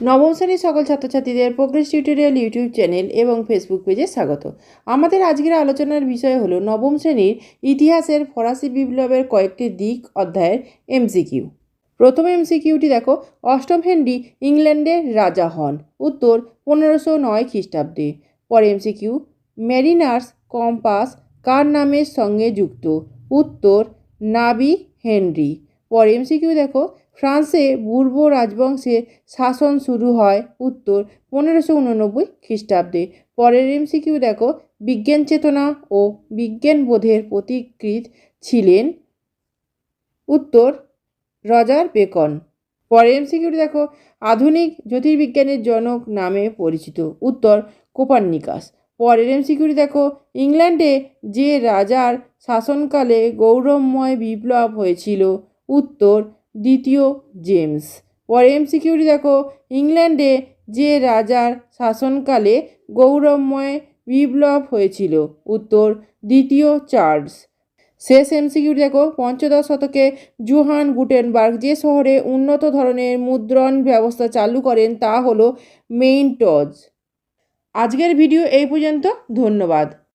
নবম শ্রেণির সকল ছাত্রছাত্রীদের প্রোগ্রেস টিউটোরিয়াল ইউটিউব চ্যানেল এবং ফেসবুক পেজে স্বাগত। আমাদের আজকের আলোচনার বিষয় হলো নবম শ্রেণির ইতিহাসের ফরাসি বিপ্লবের কয়েকটি দিক অধ্যায়ের এমসিকিউ। প্রথম এমসিকিউটি দেখো, অষ্টম হেনরি ইংল্যান্ডের রাজা হন, উত্তর পনেরোশো নয় খ্রিস্টাব্দে। পরে এমসিকিউ মেরিনার্স কম্পাস কার নামের সঙ্গে যুক্ত, উত্তর নাবি হেনরি। পরে এমসিকিউ দেখো, ফ্রান্সে বুর্ব রাজবংশে শাসন শুরু হয় উত্তর পনেরোশো উননব্বই খ্রিস্টাব্দে। পরের এমসিকিউ দেখো, বিজ্ঞান চেতনা ও বিজ্ঞান বোধের প্রতিকৃত ছিলেন উত্তর রজার বেকন। পরের এমসিকিউটি দেখো, আধুনিক জ্যোতির্বিজ্ঞানের জনক নামে পরিচিত উত্তর কোপার্নিকাস। পরের এমসিকিউটি দেখো, ইংল্যান্ডে যে রাজার শাসনকালে গৌরবময় বিপ্লব হয়েছিল উত্তর, দ্বিতীয় জেমস। পরে এমসিকিউটি দেখো। ইংল্যান্ডে যে রাজার শাসনকালে গৌরবময় বিপ্লব হয়েছিল। উত্তর, দ্বিতীয় চার্লস। শেষ এমসিকিউটি দেখো। পঞ্চদশ শতকে জুহান গুটেনবার্গ যে শহরে উন্নত ধরনের মুদ্রণ ব্যবস্থা চালু করেন তা হলো মেইন টজ আজকের ভিডিও এই পর্যন্ত। ধন্যবাদ।